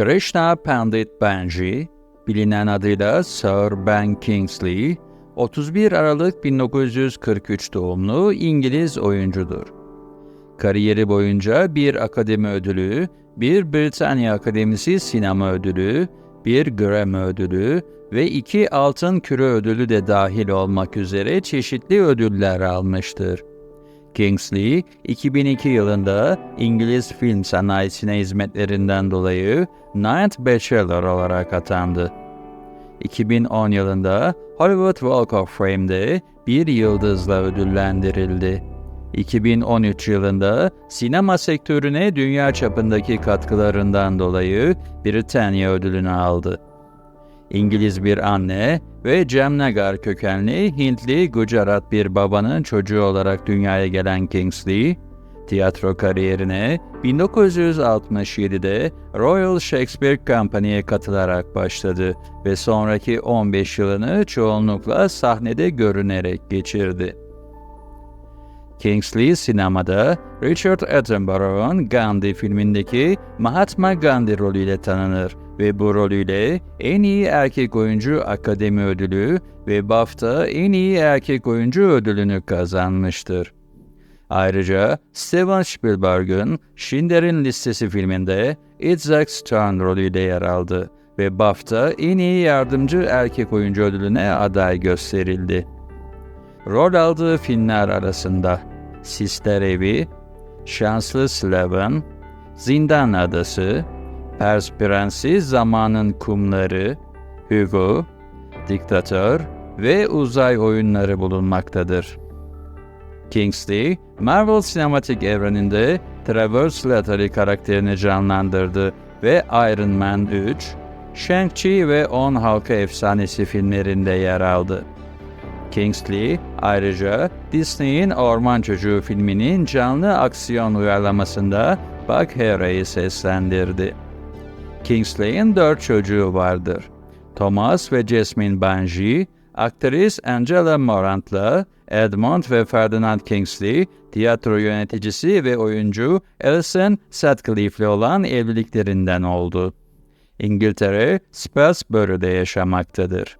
Krishna Pandit Banji, bilinen adıyla Sir Ben Kingsley, 31 Aralık 1943 doğumlu İngiliz oyuncudur. Kariyeri boyunca bir akademi ödülü, bir Britanya Akademisi sinema ödülü, bir Grammy ödülü ve iki Altın Küre ödülü de dahil olmak üzere çeşitli ödüller almıştır. Kingsley, 2002 yılında İngiliz film sanayisine hizmetlerinden dolayı Ninth Bachelor olarak atandı. 2010 yılında Hollywood Walk of Fame'de bir yıldızla ödüllendirildi. 2013 yılında sinema sektörüne dünya çapındaki katkılarından dolayı Britanya ödülünü aldı. İngiliz bir anne ve Jamnagar kökenli Hintli Gujarat bir babanın çocuğu olarak dünyaya gelen Kingsley, tiyatro kariyerine 1967'de Royal Shakespeare Company'ye katılarak başladı ve sonraki 15 yılını çoğunlukla sahnede görünerek geçirdi. Kingsley sinemada Richard Attenborough'un Gandhi filmindeki Mahatma Gandhi rolüyle tanınır ve bu rolüyle en iyi erkek oyuncu akademi ödülü ve BAFTA en iyi erkek oyuncu ödülünü kazanmıştır. Ayrıca Steven Spielberg'ün Schindler'in Listesi filminde Isaac Stern rolüyle yer aldı ve BAFTA en iyi yardımcı erkek oyuncu ödülüne aday gösterildi. Rol aldığı filmler arasında Sister Evi, Şanslı Slaven, Zindan Adası, Pers Prensi Zamanın Kumları, Hugo, Diktatör ve Uzay Oyunları bulunmaktadır. Kingsley, Marvel sinematik evreninde Trevor Slattery karakterini canlandırdı ve Iron Man 3, Shang-Chi ve On Halka Efsanesi filmlerinde yer aldı. Kingsley ayrıca Disney'in Orman Çocuğu filminin canlı aksiyon uyarlamasında Buck Hara'yı seslendirdi. Kingsley'in dört çocuğu vardır. Thomas ve Jasmine Banji, aktris Angela Morant'la Edmund ve Ferdinand Kingsley, tiyatro yöneticisi ve oyuncu Alison Sutcliffe'le olan evliliklerinden oldu. İngiltere, Spelsbury'de yaşamaktadır.